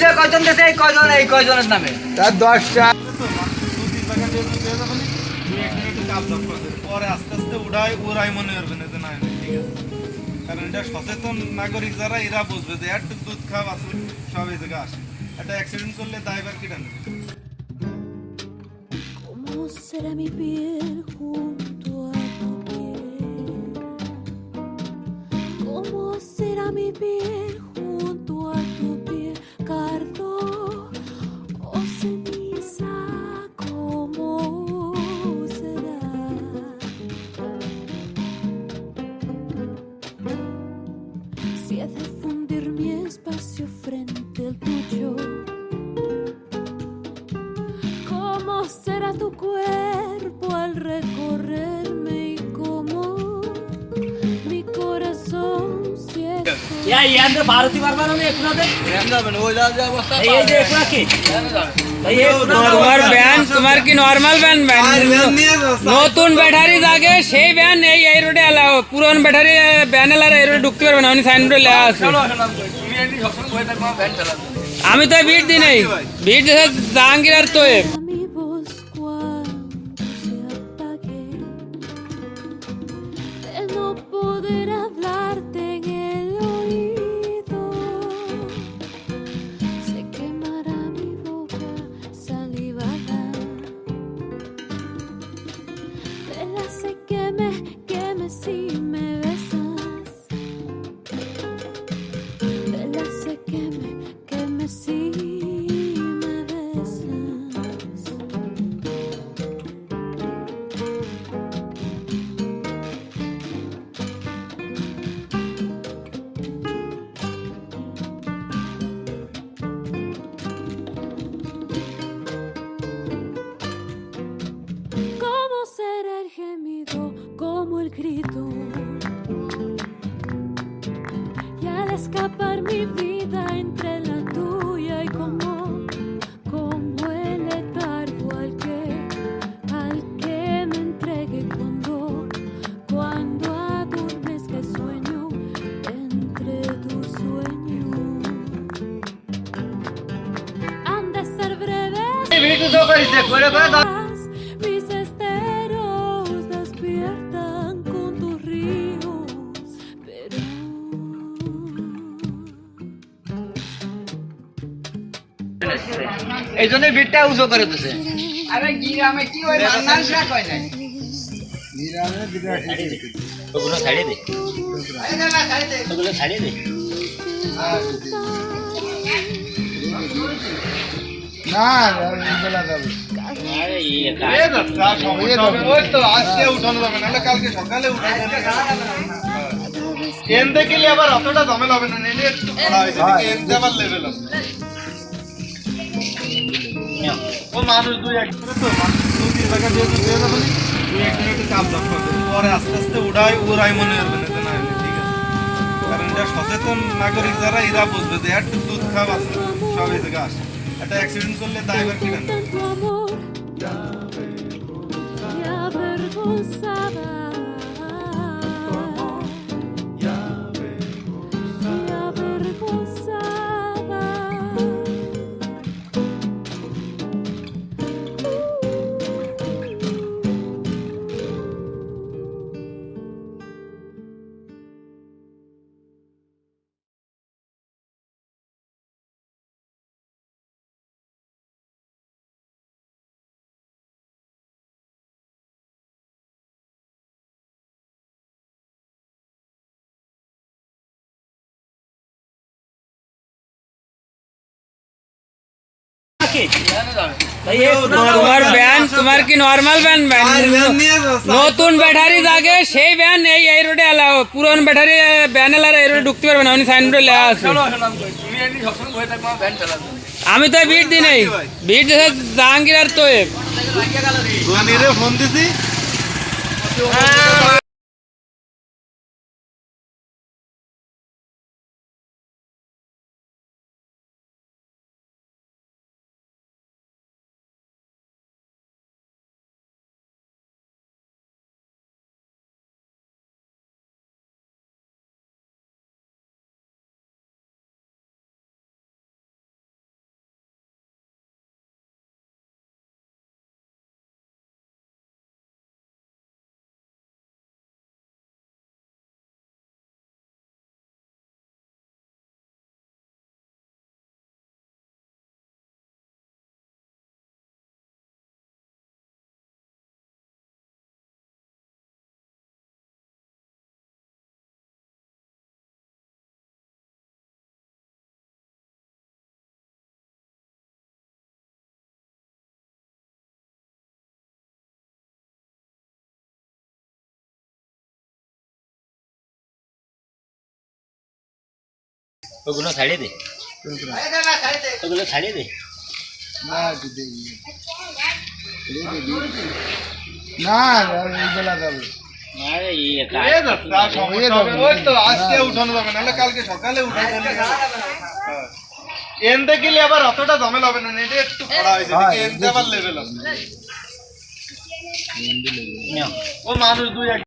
যে কয়জন দেশে এই কয়জন এই কয়জনের নামে? তার দশটা। পরে আস্তে আস্তে উড়াই ওরাই মনে করবে না যে না ঠিক আছে। কারণ এটা সচেতন নাগরিক যারা এরা বুঝবে যে একটু দুধ খাওয়া আসলে সব এই জায়গায় আসে। একটা অ্যাক্সিডেন্ট করলে দায়বার কিটা নেবে será mi piel junto a tu piel? ¿Cómo será mi piel Bharati এই যে কি? তোমার ব্যান তোমার কি নর্মাল ব্যান ব্যান? নতুন ব্যাটারি থাকে সেই ব্যান এই এই রোডে এলাও। পুরন ব্যাটারি ব্যান এলার এই রোডে ঢুকতে পারবে না আছে। বয়ে থাকব ভ্যান চালাবো আমি তো বিট দিই নাই। বিট দিয়েছে জাহাঙ্গীর আর Toyeb. Grito. Y al escapar mi vida entre la tuya y como, como el letargo al que, al que me entregue cuando, cuando adormezca sueño entre tus sueños. Han de ser breves এই জন্য বিটটা উজো করে দিছে। আরে গিরামে কি ওই নাই? ওগুলো ছাড়িয়ে দে। ওগুলো ছাড়িয়ে দে। না যাবে। আবার অতটা ঝামেলা হবে না নেলে একটু আবার লেভেল আছে। মানুষ দুই এক মানুষ দুই তিন টাকা দিয়ে এক মিনিট কাম দক্ষ পরে আস্তে আস্তে উড়াই ওরাই মনে করবে না না না, ঠিক আছে। কারণ এটা সচেতন নাগরিক যারা এরা বুঝবে যে একটু দুধ খাওয়া আসলে সব এই জায়গায় আসে একটা অ্যাক্সিডেন্ট করলে দায়বার কিনা নেবে তোমার ব্যান তোমার কি নর্মাল ব্যান ব্যান? নতুন ব্যাটারি থাকে সেই ব্যান এই এই রোডে এলাও। পুরন ব্যাটারি ব্যান এলার এই রোডে ঢুকতে পারবে না আছে। থাকব ভ্যান চালাবো। আমি তো বিট দিই নাই। বিট দিয়েছে জাহাঙ্গীর আর তোয়েব। রুয়ানিরে ফোন দিছি? ওগুলো ছাড়িয়ে দে। ওগুলো ছাড়িয়ে দে। না। না যাবে। হবে। হ্যাঁ। এনতে গেলে আবার অতটা ঝামেলা হবে না এটা একটু খরা হয়েছে হ্যাঁ, এনতে আবার লেভেল আছে। ও মানুষ দুই এক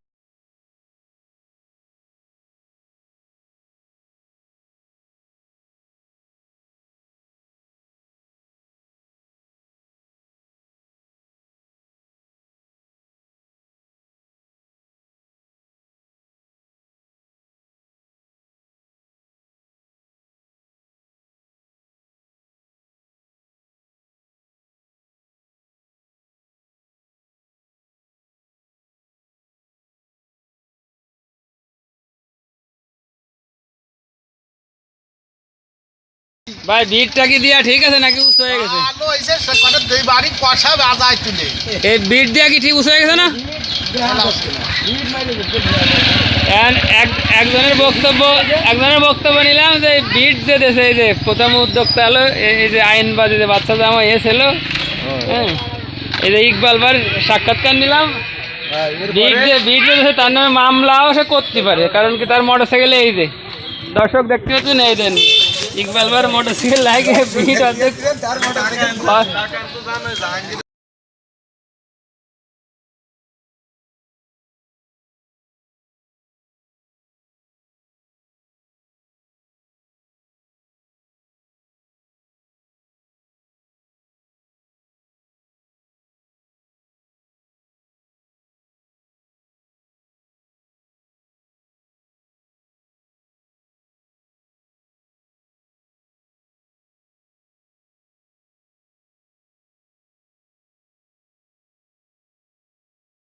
ভাই বিটটা কি দিয়া ঠিক আছে নাকি উঁচু হয়ে গেছে? আলো এসে সে দুই বাড়ি কষা বাজায় তুলে। এই বিট দিয়া কি ঠিক উঁচু হয়ে গেছে না? এক- একজনের বক্তব্য একজনের বক্তব্য নিলাম যে বিট যে দেশে এই যে প্রথম উদ্যোক্তা হলো এই যে যে ছিল হ্যাঁ এই যে ইকবাল বার সাক্ষাৎকার নিলাম। বিট যে বিট যে তার নামে মামলাও সে করতে পারে কারণ কি তার মোটর সাইকেলে এই যে। দর্শক দেখতে পাচ্ছেন এই দেন। ইকবাল বার মোটর সাইকেল লাগে বিট অর্ধেক